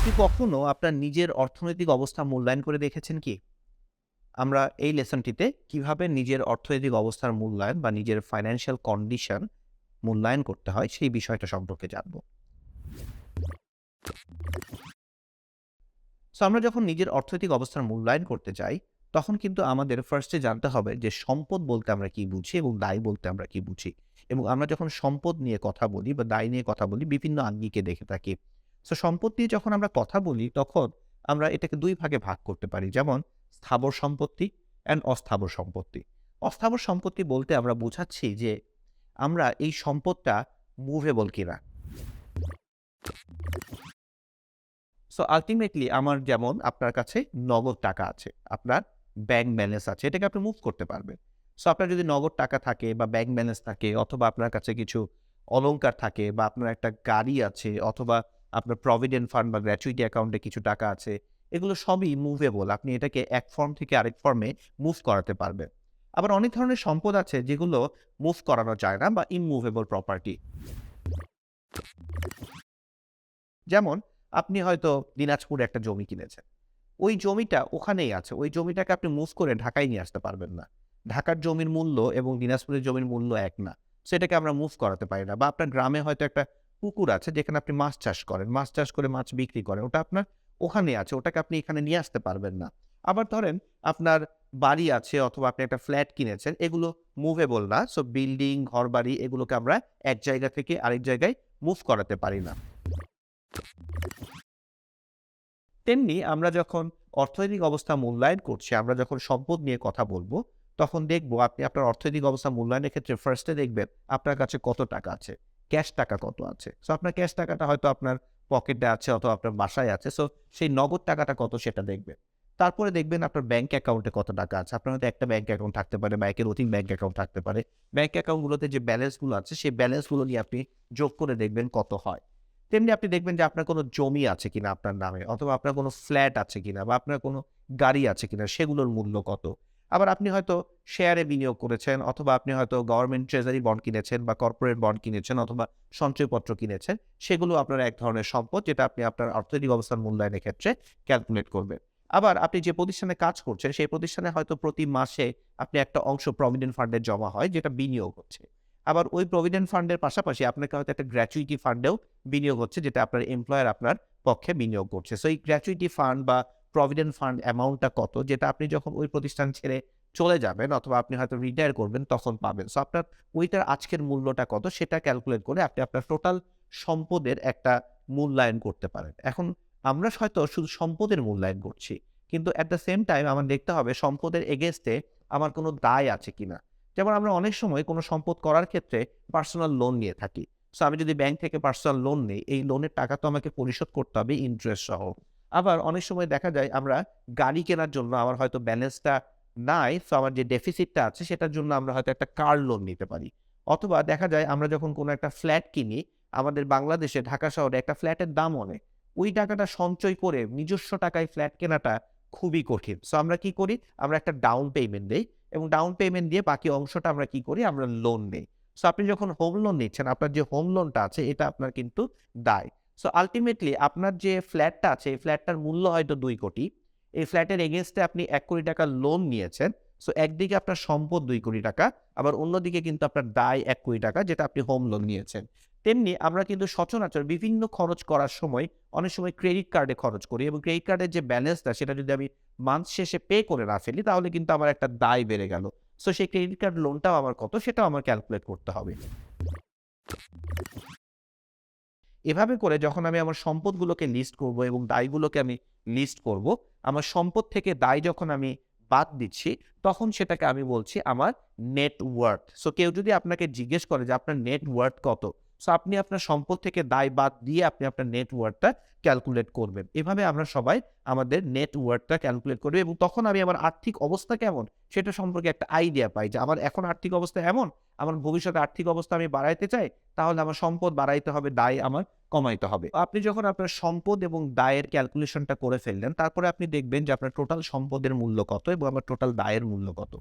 আপনি কখনো আপনার নিজের অর্থনৈতিক অবস্থা মূল্যায়ন করে দেখেছেন কি? আমরা এই লেসনটিতে কীভাবে নিজের অর্থনৈতিক অবস্থার মূল্যায়ন বা নিজের ফাইন্যান্সিয়াল কন্ডিশন মূল্যায়ন করতে হয় সেই বিষয়টা সম্পর্কে জানব। সো আমরা যখন নিজের অর্থনৈতিক অবস্থার মূল্যায়ন করতে যাই, তখন কিন্তু আমাদের ফার্স্টে জানতে হবে যে সম্পদ বলতে আমরা কি বুঝি এবং দায় বলতে আমরা কি বুঝি? এবং আমরা যখন সম্পদ নিয়ে কথা বলি বা দায় নিয়ে কথা বলি, বিভিন্ন আঙ্গিকে দেখে থাকি। সো সম্পদ নিয়ে যখন আমরা কথা বলি, তখন আমরা এটাকে দুই ভাগে ভাগ করতে পারি। যেমন, স্থাবর সম্পত্তি অ্যান্ড অস্থাবর সম্পত্তি। অস্থাবর সম্পত্তি বলতে আমরা বোঝাচ্ছি যে আমরা এই সম্পদটা মুভেবল কিনা। সো আলটিমেটলি আমার যেমন, আপনার কাছে নগদ টাকা আছে, আপনার ব্যাংক ব্যালেন্স আছে, এটাকে আপনি মুভ করতে পারবেন। সো আপনার যদি নগদ টাকা থাকে বা ব্যাংক ব্যালেন্স থাকে, অথবা আপনার কাছে কিছু অলংকার থাকে বা আপনার একটা গাড়ি আছে, অথবা আপনার প্রভিডেন্ট ফান্ড বা গ্র্যাচুইটি অ্যাকাউন্টে কিছু টাকা আছে, এগুলো সবই মুভেবল আপনি এটাকে এক ফর্ম থেকে আরেক ফর্মে মুভ করাতে পারবেন। আবার অনেক ধরনের সম্পদ আছে যেগুলো মুভ করানো যায় না বা ইমুভেবল প্রপার্টি যেমন, আপনি হয়তো দিনাজপুরে একটা জমি কিনেছেন। ওই জমিটা ওখানেই আছে। ওই জমিটাকে আপনি মুভ করে ঢাকায় নিয়ে আসতে পারবেন না। ঢাকার জমির মূল্য এবং দিনাজপুরের জমির মূল্য এক না। সেটাকে আমরা মুভ করাতে পারি না বা আপনার গ্রামে হয়তো একটা পুকুর আছে যেখানে আপনি মাছ চাষ করেন। মাছ চাষ করে মাছ বিক্রি করেন। ওটা আপনার ওখানে আছে। ওটাকে আপনি এখানে নিয়ে আসতে পারবেন না। আবার ধরেন আপনার বাড়ি আছে অথবা আপনি একটা ফ্ল্যাট কিনেছেন, এগুলো মুভেবল না। সো বিল্ডিং ঘর বাড়ি এগুলোকে আমরা এক জায়গা থেকে আরেক জায়গায় মুভ করাতে পারি না। তেমনি আমরা যখন অর্থনৈতিক অবস্থা মূল্যায়ন করছি, আমরা যখন সম্পদ নিয়ে কথা বলব, তখন দেখব আপনি আপনার অর্থনৈতিক অবস্থা মূল্যায়নের ক্ষেত্রে ফার্স্টে দেখবেন আপনার কাছে কত টাকা আছে। ক্যাশ টাকা কত আছে? সো আপনার ক্যাশ টাকাটা হয়তো আপনার পকেটে আছে অথবা আপনার বাসায় আছে। সো সেই নগদ টাকাটা কত সেটা দেখবেন। তারপরে দেখবেন আপনার ব্যাঙ্ক অ্যাকাউন্টে কত টাকা আছে। আপনার হয়তো একটা ব্যাঙ্ক অ্যাকাউন্ট থাকতে পারে ব্যাংকের অধিক ব্যাঙ্ক অ্যাকাউন্ট থাকতে পারে। ব্যাঙ্ক অ্যাকাউন্টগুলোতে যে ব্যালেন্সগুলো আছে, সেই ব্যালেন্সগুলো নিয়ে আপনি যোগ করে দেখবেন কত হয়। তেমনি আপনি দেখবেন যে আপনার কোনো জমি আছে কিনা আপনার নামে, অথবা আপনার কোনো ফ্ল্যাট আছে কিনা বা আপনার কোনো গাড়ি আছে কিনা, সেগুলোর মূল্য কত। আবার আপনি হয়তো শেয়ারে বিনিয়োগ করেছেন অথবা আপনি হয়তো গভর্নমেন্ট ট্রেজারি বন্ড কিনেছেন বা কর্পোরেট বন্ড কিনেছেন অথবা সঞ্চয়পত্র কিনেছেন, সেগুলো আপনার এক ধরনের সম্পদ যেটা আপনি আপনার অর্থনৈতিক অবস্থার মূল্যায়নের ক্ষেত্রে ক্যালকুলেট করবেন। আবার আপনি যে প্রতিষ্ঠানে কাজ করছেন, সেই প্রতিষ্ঠানে হয়তো প্রতি মাসে আপনি একটা অংশ প্রভিডেন্ট ফান্ডে জমা হয় যেটা বিনিয়োগ হচ্ছে। আবার ওই প্রভিডেন্ট ফান্ডের পাশাপাশি আপনাকে হয়তো একটা গ্র্যাচুইটি ফান্ডেও বিনিয়োগ হচ্ছে যেটা আপনার এমপ্লয়ার আপনার পক্ষে বিনিয়োগ করছে। সো এই গ্র্যাচুইটি ফান্ড বা প্রভিডেন্ট ফান্ড অ্যামাউন্টটা কত? যেটা আপনি যখন ওই প্রতিষ্ঠান ছেড়ে চলে যাবেন অথবা আপনি হয়তো রিটায়ার করবেন, তখন পাবেন। সো আপনার ওইটার আজকের মূল্যটা কত? সেটা ক্যালকুলেট করে আপনি আপনার টোটাল সম্পদের একটা মূল্যায়ন করতে পারেন। এখন আমরা হয়তো শুধু সম্পদের মূল্যায়ন করছি, কিন্তু অ্যাট দ্য সেম টাইম আমার দেখতে হবে সম্পদের এগেনস্টে আমার কোনো দায় আছে কিনা। যেমন আমরা অনেক সময় কোনো সম্পদ করার ক্ষেত্রে পার্সোনাল লোন নিয়ে থাকি। সো আমি যদি ব্যাংক থেকে পার্সোনাল লোন নিই, এই লোনের টাকা তো আমাকে পরিশোধ করতে হবে ইন্টারেস্ট সহ। আবার অনেক সময় দেখা যায় আমরা গাড়ি কেনার জন্য আমার হয়তো ব্যালেন্সটা নাই সো আমার যে ডেফিসিটটা আছে সেটার জন্য আমরা হয়তো একটা কার লোন নিতে পারি। অথবা দেখা যায় আমরা যখন কোনো একটা ফ্ল্যাট কিনি, আমাদের বাংলাদেশে ঢাকা শহরে একটা ফ্ল্যাটের দাম অনেক। ওই টাকাটা সঞ্চয় করে নিজস্ব টাকায় ফ্ল্যাট কেনাটা খুবই কঠিন। সো আমরা কি করি? আমরা একটা ডাউন পেমেন্ট দিই এবং ডাউন পেমেন্ট দিয়ে বাকি অংশটা আমরা কি করি? আমরা লোন নেই। সো আপনি যখন হোম লোন নিচ্ছেন, আপনার যে হোম লোনটা আছে, এটা আপনার কিন্তু দায়। সো আলটিমেটলি আপনার যে ফ্ল্যাটটা আছে, এই ফ্ল্যাটটার মূল্য হয়তো দুই কোটি। এই ফ্ল্যাটের এগেনস্টে আপনি এক কোটি টাকা লোন নিয়েছেন। সো একদিকে আপনার সম্পদ দুই কোটি টাকা, আবার অন্যদিকে কিন্তু আপনার দায় এক কোটি টাকা, যেটা আপনি হোম লোন নিয়েছেন। তেমনি আমরা কিন্তু সচরাচর বিভিন্ন খরচ করার সময় অনেক সময় ক্রেডিট কার্ডে খরচ করি এবং ক্রেডিট কার্ডের যে ব্যালেন্সটা সেটা যদি আমি মান্থ শেষে পে করে না ফেলি, তাহলে কিন্তু আমার একটা দায় বেড়ে গেল। সো সেই ক্রেডিট কার্ড লোনটাও আমার কত, সেটাও আমার ক্যালকুলেট করতে হবে। এভাবে করে যখন আমি আমার সম্পদগুলোকে লিস্ট করব এবং দায়গুলোকে আমি লিস্ট করব, আমার সম্পদ থেকে দায় যখন আমি বাদ দিচ্ছি, তখন সেটাকে আমি বলছি আমার নেট ওয়ার্থ সো কেউ যদি আপনাকে জিজ্ঞেস করে যে আপনার নেট ওয়ার্থ কত সো আপনি আপনার সম্পদ থেকে দায় বাদ দিয়ে আপনি আপনার নেট ওয়ার্থটা ক্যালকুলেট করবেন। এভাবে আমরা সবাই আমাদের নেট ওয়ার্থটা ক্যালকুলেট করবে এবং তখন আমি আমার আর্থিক অবস্থা কেমন সেটা সম্পর্কে একটা আইডিয়া পাই যে আমার এখন আর্থিক অবস্থা এমন, আমার ভবিষ্যতে আর্থিক অবস্থা আমি বাড়াইতে চাই, তাহলে আমার সম্পদ বাড়াইতে হবে, দায় আমার কমাইতে হবে। আপনি যখন আপনার সম্পদ এবং দায়ের ক্যালকুলেশনটা করে ফেললেন, তারপরে আপনি দেখবেন যে আপনার টোটাল সম্পদের মূল্য কত এবং আমার টোটাল দায়ের মূল্য কত।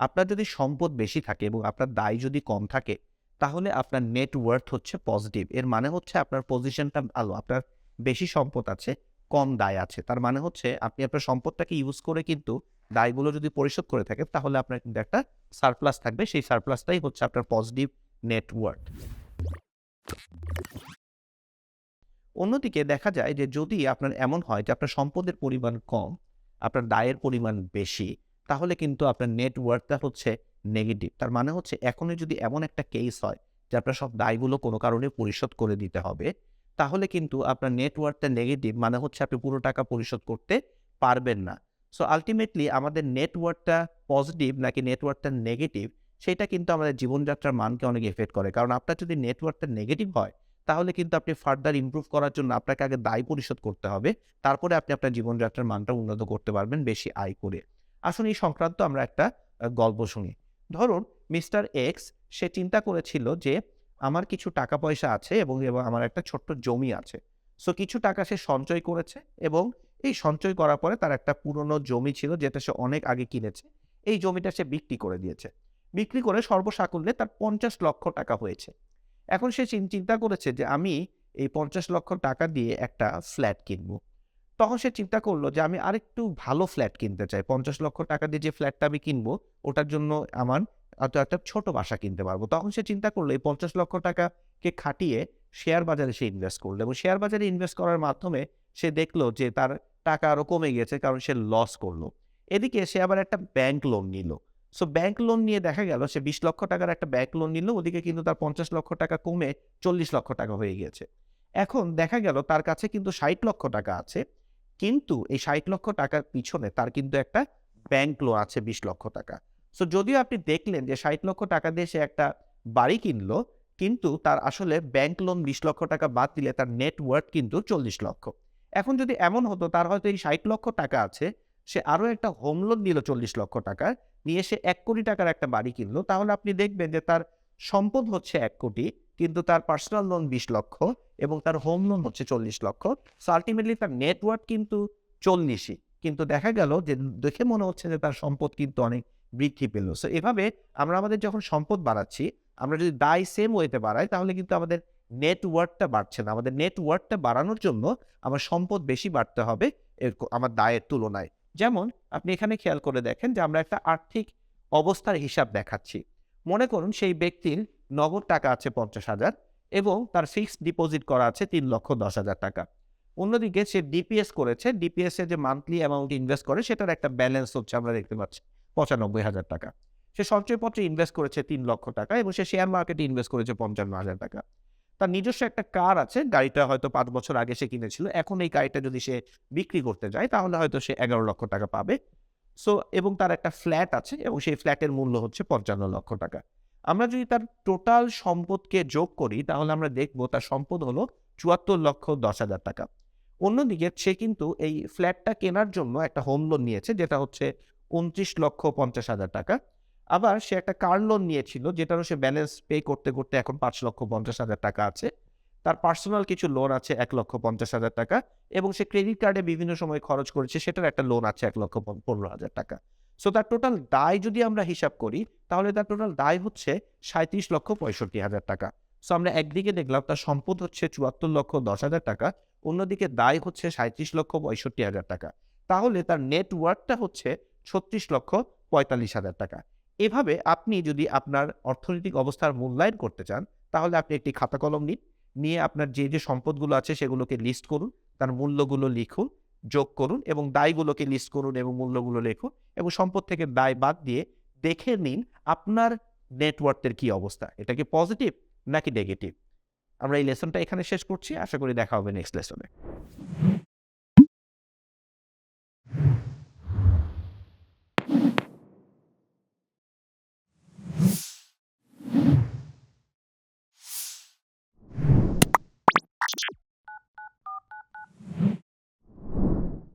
আপনার যদি সম্পদ বেশি থাকে এবং আপনার দায় যদি কম থাকে, তাহলে আপনার নেট ওয়ার্থ হচ্ছে পজিটিভ এর মানে হচ্ছে আপনার পজিশনটা ভালো, আপনার বেশি সম্পদ আছে, কম দায় আছে। তার মানে হচ্ছে আপনি আপনার সম্পদটাকে ইউজ করে কিন্তু দায়গুলো যদি পরিশোধ করে থাকেন, তাহলে আপনার কিন্তু একটা সারপ্লাস থাকবে। সেই সারপ্লাসটাই হচ্ছে আপনার পজিটিভ নেটওয়ার্ক অন্যদিকে দেখা যায় যে যদি আপনার এমন হয় যে আপনার সম্পদের পরিমাণ কম, আপনার দায়ের পরিমাণ বেশি তাহলে কিন্তু আপনার নেটওয়ার্কটা হচ্ছে নেগেটিভ তার মানে হচ্ছে এখনই যদি এমন একটা কেস হয় যে আপনার সব দায়গুলো কোনো কারণে পরিশোধ করে দিতে হবে, তাহলে কিন্তু আপনার নেটওয়ার্কটা নেগেটিভ মানে হচ্ছে আপনি পুরো টাকা পরিশোধ করতে পারবেন না। সো আলটিমেটলি আমাদের নেটওয়ার্কটা পজিটিভ নাকি নেটওয়ার্কটা নেগেটিভ সেটা কিন্তু আমাদের জীবনযাত্রার মানকে অনেক এফেক্ট করে। কারণ আপনার যদি নেটওয়ার্কটা নেগেটিভ হয়, তাহলে কিন্তু আপনি ফার্দার ইমপ্রুভ করার জন্য আপনাকে আগে দায় পরিশোধ করতে হবে। তারপরে আপনি আপনার জীবনযাত্রার মানটা উন্নত করতে পারবেন বেশি আয় করে। আসুন এই সংক্রান্ত আমরা একটা গল্প শুনি। ধরুন, মিস্টার এক্স সে চিন্তা করেছিল যে আমার কিছু টাকা পয়সা আছে এবং এবং আমার একটা ছোট্ট জমি আছে। সো কিছু টাকা সে সঞ্চয় করেছে এবং এই সঞ্চয় করার পরে তার একটা পুরনো জমি ছিল যেটা সে অনেক আগে কিনেছে। এই জমিটা সে বিক্রি করে দিয়েছে। বিক্রি করে সর্বসাকুল্যে তার পঞ্চাশ লক্ষ টাকা হয়েছে। এখন সে চিন- চিন্তা করেছে যে আমি এই পঞ্চাশ লক্ষ টাকা দিয়ে একটা ফ্ল্যাট কিনবো। তখন সে চিন্তা করল যে, আমি আরেকটু ভালো ফ্ল্যাট কিনতে চাই। পঞ্চাশ লক্ষ টাকা দিয়ে যে ফ্ল্যাটটা আমি কিনবো, ওটার জন্য আমার হয়তো একটা ছোট বাসা কিনতে পারব। তখন সে চিন্তা করল, এই পঞ্চাশ লক্ষ টাকাকে খাটিয়ে শেয়ার বাজারে সে ইনভেস্ট করল এবং শেয়ার বাজারে ইনভেস্ট করার মাধ্যমে সে দেখল যে, তার টাকা আরও কমে গেছে কারণ সে লস করল। এদিকে সে আবার একটা ব্যাংক লোন নিল। সো ব্যাংক লোন নিয়ে দেখা গেল, সে বিশ লক্ষ টাকার একটা ব্যাংক লোন নিল, ওদিকে কিন্তু তার পঞ্চাশ লক্ষ টাকা কমে চল্লিশ লক্ষ টাকা হয়ে গিয়েছে এখন দেখা গেল, তার কাছে কিন্তু ষাট লক্ষ টাকা আছে। কিন্তু এই ষাট লক্ষ টাকার পিছনে তার কিন্তু একটা ব্যাংক লোন আছে বিশ লক্ষ টাকা। সো যদিও আপনি দেখলেন যে ষাট লক্ষ টাকা দিয়ে সে একটা বাড়ি কিনলো, কিন্তু তার আসলে ব্যাংক লোন বিশ লক্ষ টাকা বাদ দিলে তার নেটওয়ার্থ কিন্তু চল্লিশ লক্ষ। এখন যদি এমন হতো, তার হয়তো এই ষাট লক্ষ টাকা আছে, সে আরও একটা হোম লোন নিল চল্লিশ লক্ষ টাকার, নিয়ে সে এক কোটি টাকার একটা বাড়ি কিনলো, তাহলে আপনি দেখবেন যে তার সম্পদ হচ্ছে এক কোটি কিন্তু তার পার্সোনাল লোন বিশ লক্ষ এবং তার হোম লোন হচ্ছে চল্লিশ লক্ষ। সো আলটিমেটলি তার নেটওয়ার্ক কিন্তু চল্লিশই। কিন্তু দেখা গেল যে, দেখে মনে হচ্ছে যে, তার সম্পদ কিন্তু অনেক বৃদ্ধি পেল। সো এভাবে আমরা আমাদের যখন সম্পদ বাড়াচ্ছি, আমরা যদি দায় সেম ওয়েতে বাড়াই, তাহলে কিন্তু আমাদের নেটওয়ার্কটা বাড়ছে না। আমাদের নেটওয়ার্কটা বাড়ানোর জন্য আমার সম্পদ বেশি বাড়তে হবে এর আমার দায়ের তুলনায়। যেমন, আপনি এখানে খেয়াল করে দেখেন যে, আমরা একটা আর্থিক অবস্থার হিসাব দেখাচ্ছি। মনে করুন সেই ব্যক্তির নগদ টাকা আছে পঞ্চাশ হাজার এবং তার ফিক্সড ডিপোজিট করা আছে তিন লক্ষ দশ হাজার টাকা। অন্যদিকে সে ডিপিএস করেছে ডিপিএস যে মান্থলি অ্যামাউন্ট ইনভেস্ট করে সেটার একটা ব্যালেন্স হচ্ছে আমরা দেখতে পাচ্ছি, পঁচানব্বই হাজার টাকা। সে সঞ্চয়পত্রে ইনভেস্ট করেছে তিন লক্ষ টাকা এবং সে শেয়ার মার্কেটে ইনভেস্ট করেছে পঞ্চান্ন হাজার টাকা। তার নিজস্ব একটা কার আছে, গাড়িটা হয়তো পাঁচ বছর আগে সে কিনেছিল, এখন এই গাড়িটা যদি সে বিক্রি করতে যায় তাহলে হয়তো সে এগারো লক্ষ টাকা পাবে। সো এবং তার একটা ফ্ল্যাট আছে এবং সেই ফ্ল্যাটের মূল্য হচ্ছে পঞ্চান্ন লক্ষ টাকা। আমরা যদি তার টোটাল সম্পদকে যোগ করি, তাহলে আমরা দেখব তার সম্পদ হলো চুয়াত্তর লক্ষ দশ হাজার টাকা। অন্যদিকে সে কিন্তু এই ফ্ল্যাটটা কেনার জন্য একটা হোম লোন নিয়েছে, যেটা হচ্ছে উনত্রিশ লক্ষ পঞ্চাশ হাজার টাকা। আবার সে একটা কার লোন নিয়েছিল, যেটারও সে ব্যালেন্স পে করতে করতে এখন পাঁচ লক্ষ পঞ্চাশ হাজার টাকা আছে। তার পার্সোনাল কিছু লোন আছে এক লক্ষ পঞ্চাশ হাজার টাকা, এবং সে ক্রেডিট কার্ডে বিভিন্ন সময় খরচ করেছে, সেটার একটা লোন আছে এক লক্ষ পনেরো হাজার টাকা। সো তার টোটাল দায় যদি আমরা হিসাব করি, তাহলে তার টোটাল দায় হচ্ছে সাঁত্রিশ লক্ষ পঁয়ষট্টি হাজার টাকা। সো আমরা একদিকে দেখলাম তার সম্পদ হচ্ছে চুয়াত্তর লক্ষ দশ হাজার টাকা, অন্যদিকে দায় হচ্ছে সাঁত্রিশ লক্ষ পঁয়ষট্টি হাজার টাকা। তাহলে তার নেটওয়ার্কটা হচ্ছে ছত্রিশ লক্ষ পঁয়তাল্লিশ হাজার টাকা। এভাবে আপনি যদি আপনার অর্থনৈতিক অবস্থার মূল্যায়ন করতে চান, তাহলে আপনি একটি খাতা কলম নিন, নিয়ে আপনার যে যে সম্পদগুলো আছে সেগুলোকে লিস্ট করুন, তার মূল্যগুলো লিখুন যোগ করুন এবং দায়গুলোকে লিস্ট করুন এবং মূল্যগুলো লেখুন এবং সম্পদ থেকে দায় বাদ দিয়ে দেখে নিন আপনার নেটওয়ার্কের কি অবস্থা। এটা কি পজিটিভ নাকি নেগেটিভ আমরা এই লেসনটা এখানে শেষ করছি। আশা করি দেখা হবে নেক্সট লেসনে